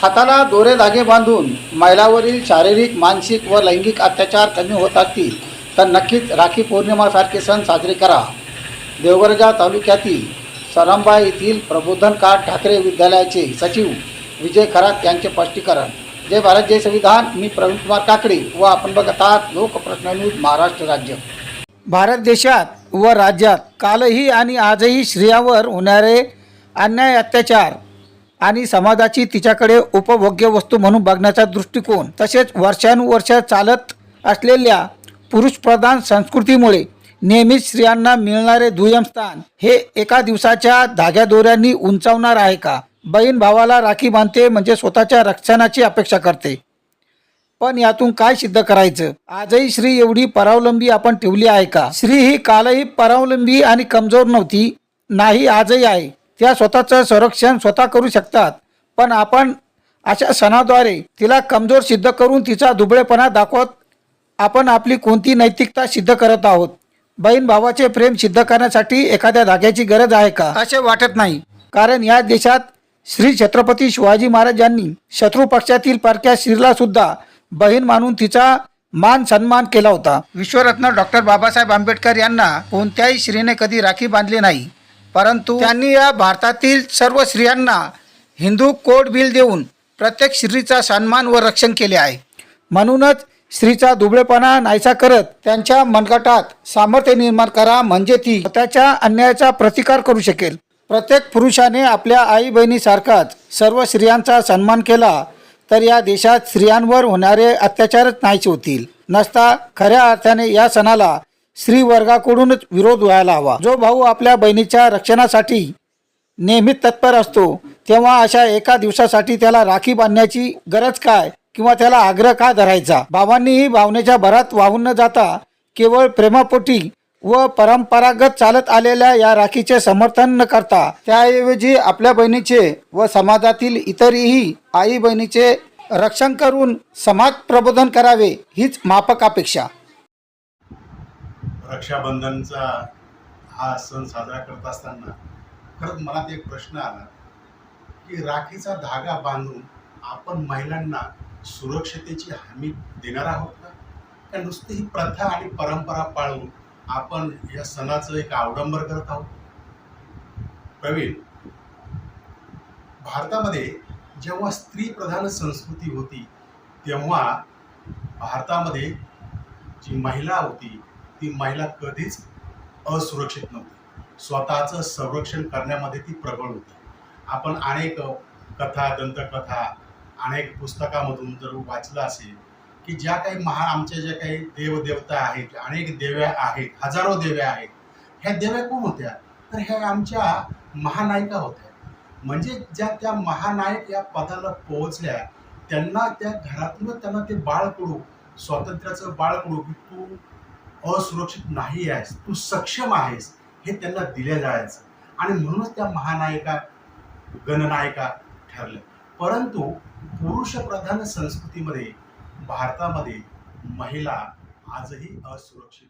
हाताला दोरे धागे बांधून महिलावरील शारीरिक मानसिक व लैंगिक अत्याचार कमी होत असतील तर नक्कीच राखी पौर्णिमासारखे सण साजरे करा. देवगरजा तालुक्यातील सरंबा येथील प्रबोधनकार ठाकरे विद्यालयाचे सचिव विजय खरात यांचे स्पष्टीकरण. जय भारत जय संविधान. मी प्रवीण कुमार काकडे व आपण बघत आहात लोकप्रश्न न्यूज महाराष्ट्र राज्य. भारत देशात व राज्यात कालही आणि आजही स्त्रियावर होणारे अन्याय अत्याचार आणि समाजाची तिच्याकडे उपभोग्य वस्तू म्हणून बघण्याचा दृष्टिकोन तसेच वर्षानुवर्ष चालत असलेल्या पुरुषप्रधान संस्कृतीमुळे नेहमीच स्त्रियांना मिळणारे दुय्यम स्थान हे एका दिवसाच्या धाग्यादोऱ्यांनी उंचावणार आहे का? बहीण भावाला राखी बांधते म्हणजे स्वतःच्या रक्षणाची अपेक्षा करते. पण यातून काय सिद्ध करायचं? आजही श्री एवढी परावलंबी आपण ठेवली आहे का? श्री ही कालही परावलंबी आणि कमजोर नव्हती नाही आजही आहे. त्या स्वतःचं संरक्षण स्वतः करू शकतात. पण आपण अशा सणाद्वारे तिला कमजोर सिद्ध करून तिचा दुबळेपणा दाखवत आपण आपली कोणती नैतिकता सिद्ध करत आहोत? बहीण भावाचे प्रेम सिद्ध करण्यासाठी एखाद्या धाग्याची गरज आहे का? असे वाटत नाही. कारण या देशात श्री छत्रपती शिवाजी महाराज यांनी शत्रू पक्षातील परक्या स्त्रीला सुद्धा बहीण मानून तिचा मान सन्मान केला होता. विश्वरत्न डॉक्टर बाबासाहेब आंबेडकर यांना कोणत्याही स्त्रीने कधी राखी बांधली नाही. परंतु त्यांनी या भारतातील सर्व स्त्रियांना हिंदू कोड बिल देऊन प्रत्येक स्त्रीचा सन्मान व रक्षण केले आहे. म्हणूनच स्त्रीचा दुबळेपणा नाहीसा करत त्यांच्या मनगटात सामर्थ्य निर्माण करा म्हणजे ती स्वतःच्या अन्यायाचा प्रतिकार करू शकेल. प्रत्येक पुरुषाने आपल्या आई बहिणीसारखाच सर्व स्त्रियांचा सन्मान केला तर या देशात स्त्रियांवर होणारे अत्याचारच नाहीसे होतील. नसता खऱ्या अर्थाने या सणाला स्त्री वर्गाकडूनच विरोध व्हायला हवा. जो भाऊ आपल्या बहिणीच्या रक्षणासाठी नेहमीच तत्पर असतो तेव्हा अशा एका दिवसासाठी त्याला राखी बांधण्याची गरज काय किंवा त्याला आग्रह का धरायचा? बाबांनीही भावनेच्या भरात वाहून न जाता केवळ प्रेमापोटी व परंपरागत चालत आलेल्या या राखीचे समर्थन न करता त्याऐवजी आपल्या बहिणीचे व समाजातील इतरही आई बहिणीचे रक्षण करून समाज प्रबोधन करावे हीच मापक अपेक्षा. रक्षाबंधनचा हा सण साजरा करत असताना खरंच मनात एक प्रश्न आला की राखीचा धागा बांधून आपण महिलांना सुरक्षतेची हमी देणार आहोत का? का नुसती ही प्रथा आणि परंपरा पाळून आपण या सणाचं एक अवडंबर करत आहोत? प्रवीण भारतामध्ये जेव्हा स्त्री प्रधान संस्कृती होती तेव्हा भारतामध्ये जी महिला होती ती महिला कधीच असुरक्षित नव्हती. स्वतःचं संरक्षण करण्यामध्ये ती प्रबळ होती. आपण अनेक कथा दंतकथा अनेक पुस्तकामधून जर वाचलं असेल की ज्या काही महा आमच्या ज्या काही देवदेवता आहेत अनेक देव्या आहेत हजारो देव्या आहेत ह्या देव्या कोण होत्या? तर ह्या आमच्या महानायिका होत्या. म्हणजे ज्या त्या महानायक या पदाला पोहोचल्या त्यांना त्या घरातूनच त्यांना ते बाळ बाळकडू स्वातंत्र्याचं बाळकडू की तू असुरक्षित नाही आहेस तू सक्षम आहेस हे त्यांना दिले जायचं. आणि म्हणूनच त्या महानायिका गणनायिका ठरल्या. परंतु पुरुषप्रधान संस्कृतीमध्ये भारतामध्ये महिला आजही असुरक्षित